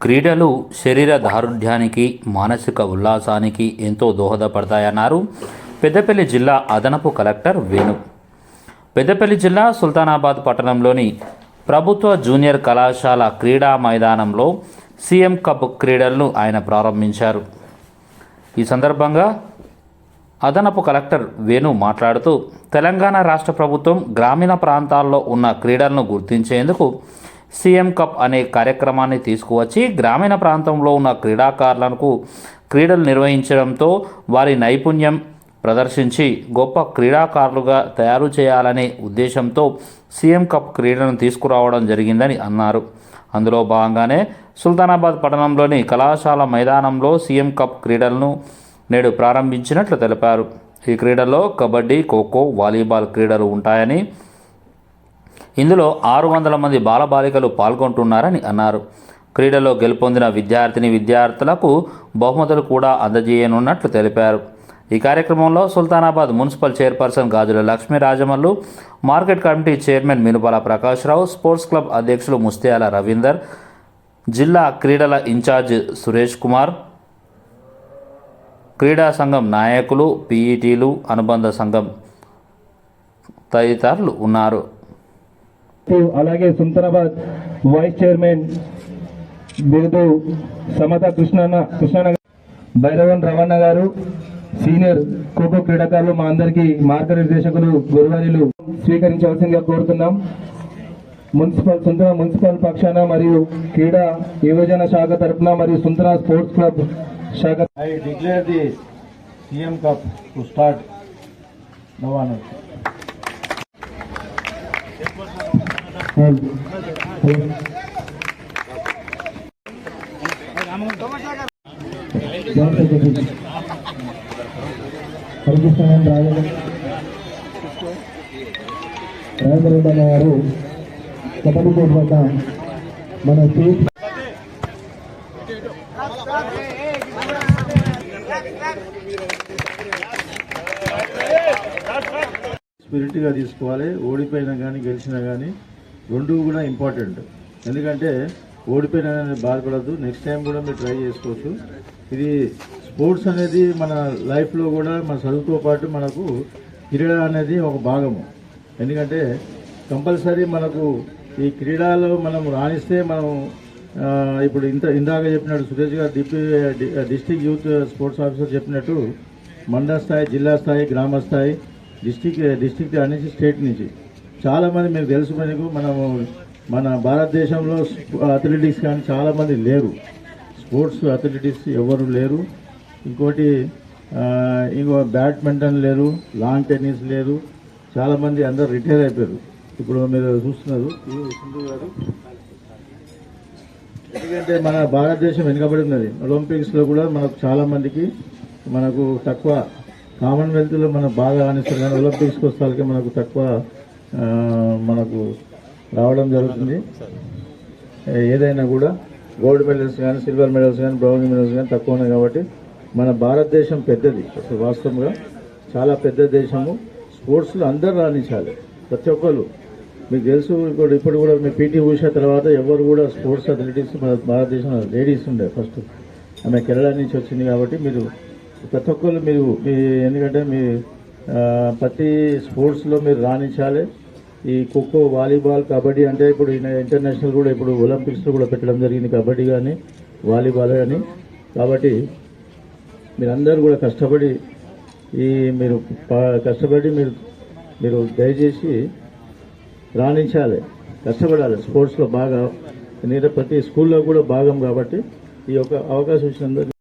క్రీడలు శరీర దారుఢ్యానికి మానసిక ఉల్లాసానికి ఎంతో దోహదపడతాయన్నారు పెద్దపల్లి జిల్లా అదనపు కలెక్టర్ వేణు. పెద్దపల్లి జిల్లా సుల్తానాబాద్ పట్టణంలోని ప్రభుత్వ జూనియర్ కళాశాల క్రీడా మైదానంలో సీఎం కప్ క్రీడలను ఆయన ప్రారంభించారు. ఈ సందర్భంగా అదనపు కలెక్టర్ వేణు మాట్లాడుతూ తెలంగాణ రాష్ట్ర ప్రభుత్వం గ్రామీణ ప్రాంతాల్లో ఉన్న క్రీడలను గుర్తించేందుకు సీఎం కప్ అనే కార్యక్రమాన్ని తీసుకువచ్చి గ్రామీణ ప్రాంతంలో ఉన్న క్రీడాకారులకు క్రీడలు నిర్వహించడంతో వారి నైపుణ్యం ప్రదర్శించి గొప్ప క్రీడాకారులుగా తయారు చేయాలనే ఉద్దేశంతో సీఎం కప్ క్రీడలను తీసుకురావడం జరిగిందని అన్నారు. అందులో భాగంగానే సుల్తానాబాద్ పట్టణంలోని కళాశాల మైదానంలో సీఎం కప్ క్రీడలను నేడు ప్రారంభించినట్లు తెలిపారు. ఈ క్రీడల్లో కబడ్డీ ఖోఖో వాలీబాల్ క్రీడలు ఉంటాయని ఇందులో ఆరు వందల మంది బాలబాలికలు పాల్గొంటున్నారని అన్నారు. క్రీడలో గెలుపొందిన విద్యార్థిని విద్యార్థులకు బహుమతులు కూడా అందజేయనున్నట్లు తెలిపారు. ఈ కార్యక్రమంలో Sultanabad municipal chairperson Gajula Lakshmi Rajamallu market committee chairman Minupala Prakashrao sports club అధ్యక్షులు ముస్తియాల రవీందర్ జిల్లా క్రీడల ఇన్ఛార్జ్ సురేష్ కుమార్ క్రీడా సంఘం నాయకులు పీఈటీలు అనుబంధ సంఘం తదితరులు ఉన్నారు. అలాగే సుల్తానాబాద్ వైస్ చైర్మన్ బిరుదు సమత కృష్ణన్న కృష్ణన్న భైరవన్ రమణ గారు సీనియర్ ఖోఖో క్రీడాకారులు మా అందరికీ మార్గనిర్దేశకులు గురువారీలు స్వీకరించవలసిందిగా కోరుతున్నాం. మున్సిపల్ సుందర మున్సిపల్ పక్షాన మరియు క్రీడా యువజన శాఖ తరఫున మరియు సుందర స్పోర్ట్స్ క్లబ్ శాఖ I declare the CM cup to start now Harikrishna Raju Rajendra గారు కబడ్డీ కోర్టు వద్ద మన స్టేట్ స్పిరిట్గా తీసుకోవాలి. ఓడిపోయినా కానీ గెలిచినా కానీ రెండు కూడా ఇంపార్టెంట్ ఎందుకంటే ఓడిపోయినా బాధపడద్దు. నెక్స్ట్ టైం కూడా మీరు ట్రై చేసుకోవచ్చు. ఇది స్పోర్ట్స్ అనేది మన లైఫ్లో కూడా మన చదువుతో పాటు మనకు క్రీడ అనేది ఒక భాగము. ఎందుకంటే కంపల్సరీ మనకు ఈ క్రీడలో మనం రాణిస్తే మనం ఇప్పుడు ఇంత ఇందాక చెప్పినట్టు సురేష్ గారు deputy district youth sports officer చెప్పినట్టు మండల స్థాయి జిల్లా స్థాయి గ్రామ స్థాయి డిస్టిక్ డిస్టిక్ నుంచి స్టేట్ నుంచి. చాలామంది మీకు మనము మన భారతదేశంలో అథ్లెటిక్స్ కానీ చాలామంది లేరు. స్పోర్ట్స్ అథ్లెటిక్స్ ఎవరు లేరు. ఇంకోటి ఇంకో బ్యాడ్మింటన్ లేరు లాంగ్ టెన్నిస్ లేరు. చాలామంది అందరు రిటైర్ అయిపోయారు. ఇప్పుడు మీరు చూస్తున్నారు. ఎందుకంటే మన భారతదేశం వెనుకబడి ఒలింపిక్స్లో కూడా మనకు చాలామందికి మనకు తక్కువ కామన్వెల్త్లో మనం బాగా రాణిస్తారు కానీ ఒలింపిక్స్కి వస్తాలకి మనకు తక్కువ మనకు రావడం జరుగుతుంది. ఏదైనా కూడా గోల్డ్ మెడల్స్ కానీ సిల్వర్ మెడల్స్ కానీ బ్రౌన్ మెడల్స్ కానీ తక్కువ ఉన్నాయి కాబట్టి మన భారతదేశం పెద్దది. వాస్తవంగా చాలా పెద్ద దేశము. స్పోర్ట్స్లో అందరూ రాణించాలి. ప్రతి ఒక్కరు. మీకు తెలుసు ఇప్పుడు ఇప్పుడు కూడా మీ పీటీ ఉషా తర్వాత ఎవరు కూడా స్పోర్ట్స్ అథ్లెటిక్స్ మన భారతదేశంలో లేడీస్ ఉండే ఫస్ట్. ఆమె కేరళ నుంచి వచ్చింది కాబట్టి మీరు ప్రతి ఒక్కరు మీరు మీ ఎందుకంటే మీ ప్రతి స్పోర్ట్స్లో మీరు రాణించాలి. ఈ ఖోఖో వాలీబాల్ కబడ్డీ అంటే ఇప్పుడు ఇంటర్నేషనల్ కూడా ఇప్పుడు ఒలింపిక్స్లో కూడా పెట్టడం జరిగింది కబడ్డీ కానీ వాలీబాల్ కానీ కాబట్టి మీరందరూ కూడా కష్టపడి ఈ మీరు ప- కష్టపడి మీరు మీరు దయచేసి రాణించాలి. కష్టపడాలి. స్పోర్ట్స్లో బాగా ఎందుకంటే ప్రతి స్కూల్లో కూడా భాగం కాబట్టి ఈ యొక్క అవకాశం ఇచ్చినందుకు